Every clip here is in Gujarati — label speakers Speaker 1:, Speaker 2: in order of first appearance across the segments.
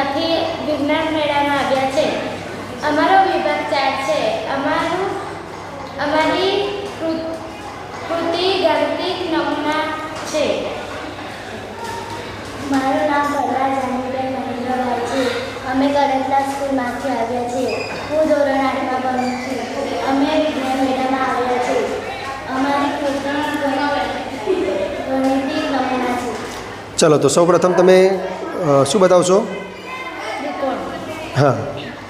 Speaker 1: સ્કૂલમાંથી વિજ્ઞાન મેળામાં આવ્યા છે. અમારો વિભાગ ચાર છે. અમારું અમારી કૃતિ ગાણિતિક નમૂના છે.
Speaker 2: મારું નામ પરવા જાનીબેન મહેન્દ્રભાઈ છે. અમે કરંતલા સ્કૂલમાંથી આવ્યા છીએ. હું ધોરણ આઠમાં ભણું છું. અમે વિજ્ઞાન મેળામાં આવ્યા છીએ અમારી કૃતિ ગણિતિક નમૂના છે.
Speaker 3: ચલો તો સૌપ્રથમ તમે શું બતાવશો? હા.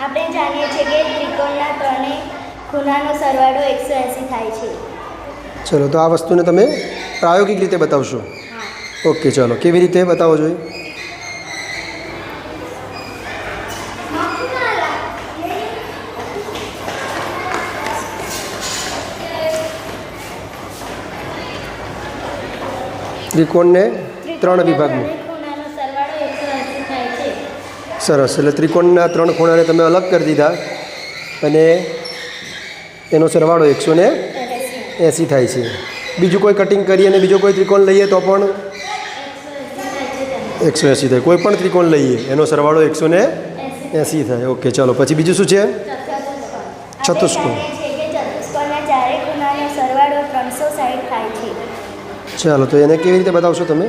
Speaker 2: આપણે જાણીએ છીએ કે ત્રિકોણના ત્રણે ખૂણાનો સરવાળો એકસો એંસી થાય છે.
Speaker 3: ચલો તો આ વસ્તુને તમે પ્રાયોગિક રીતે બતાવશો. ઓકે ચલો કેવી રીતે બતાવો જોઈએ? ત્રિકોણને ત્રણ વિભાગમાં
Speaker 2: ત્રણેય ખૂણાનો સરવાળો એકસો એંસી થાય છે
Speaker 3: સરસ. એટલે ત્રિકોણના ત્રણ ખૂણાને તમે અલગ કરી દીધા અને એનો સરવાળો એકસો ને એંસી થાય છે. બીજું કોઈ કટિંગ કરીએ અને બીજો કોઈ ત્રિકોણ લઈએ તો પણ એકસો એંસી થાય. કોઈ પણ ત્રિકોણ લઈએ એનો સરવાળો એકસો ને એંસી થાય. ઓકે ચાલો પછી બીજું શું છે? ચતુષ્કોણ. ચાલો તો એને કેવી રીતે બતાવશો તમે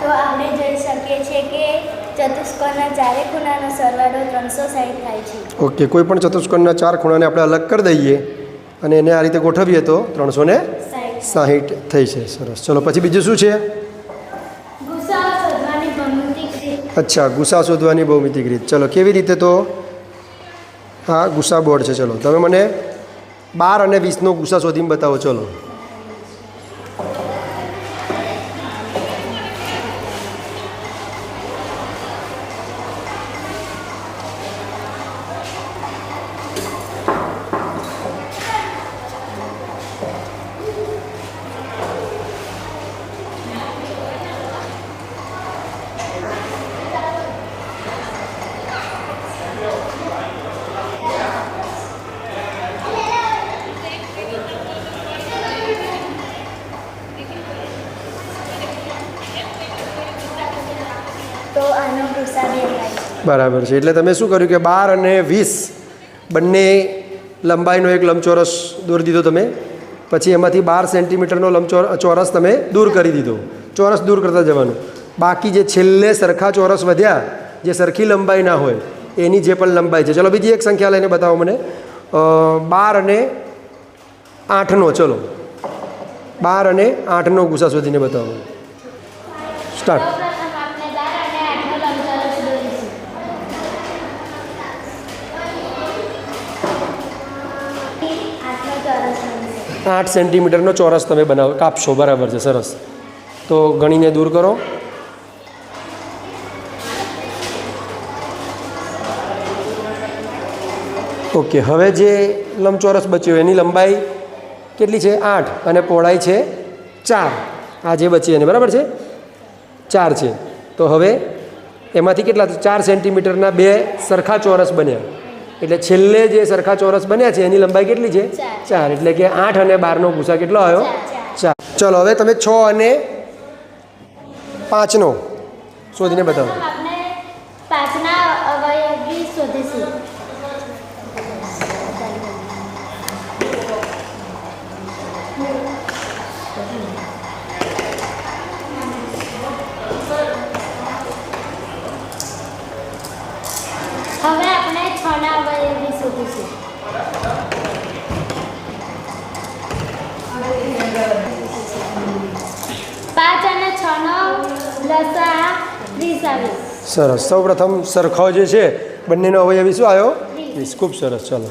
Speaker 2: તો આપણે જોઈ શકીએ છીએ કે ચતુષ્કોણના ચારે ખૂણાનો સરવાળો ત્રણસો સાઠ થાય છે.
Speaker 3: ઓકે કોઈ પણ ચતુષ્કોણના ચાર ખૂણાને આપણે અલગ કરી દઈએ અને એને આ રીતે ગોઠવીએ તો ત્રણસો ને સાહીઠ થઈ છે સરસ. ચલો પછી બીજું શું છે? અચ્છા ગુસા શોધવાની ભૌમિતિક રીત. ચલો કેવી રીતે તો? હા ગુસા બોર્ડ છે ચલો. તમે મને બાર અને વીસનો ગુસા શોધીને બતાવો ચલો. બરાબર છે. એટલે તમે શું કર્યું કે બાર અને વીસ બંને લંબાઈનો એક લંબચોરસ દોરી દીધો તમે. પછી એમાંથી બાર સેન્ટીમીટરનો લંબચોર ચોરસ તમે દૂર કરી દીધો. ચોરસ દૂર કરતા જવાનું. બાકી જે છેલ્લે સરખા ચોરસ વધ્યા, જે સરખી લંબાઈ ના હોય, એની જે પણ લંબાઈ છે. ચલો બીજી એક સંખ્યા લઈને બતાવો મને. બાર અને આઠનો, ચલો. બાર અને આઠનો ગુસા શોધીને બતાવો. સ્ટાર્ટ. આઠ સેન્ટીમીટરનો ચોરસ તમે બનાવો, કાપશો, બરાબર છે, સરસ. તો ગણીને દૂર કરો. ઓકે હવે જે લંબચોરસ બચ્યો એની લંબાઈ કેટલી છે? આઠ. અને પહોળાઈ છે ચાર. આ જે બચી એને, બરાબર છે? ચાર છે. તો હવે એમાંથી કેટલા? ચાર સેન્ટીમીટરના બે સરખા ચોરસ બન્યા. એટલે છેલ્લે જે સરખા ચોરસ બન્યા છે એની લંબાઈ કેટલી છે?
Speaker 2: ચાર.
Speaker 3: એટલે કે આઠ અને બારનો ભૂસા કેટલો આવ્યો? ચાર. ચલો હવે તમે છ અને પાંચનો. શોધીને બતાવો
Speaker 1: પ્રથમ આપણે પાંચના અવયવી શોધીશું હવે આપણે છના અવયવી શોધીશું પાંચ અને છનો લસા ત્રીસ આવે
Speaker 3: સરસ. સૌપ્રથમ સરખો જે છે બંનેનો અવયવી શું આવ્યો? વીસ ખૂબ સરસ. ચલો.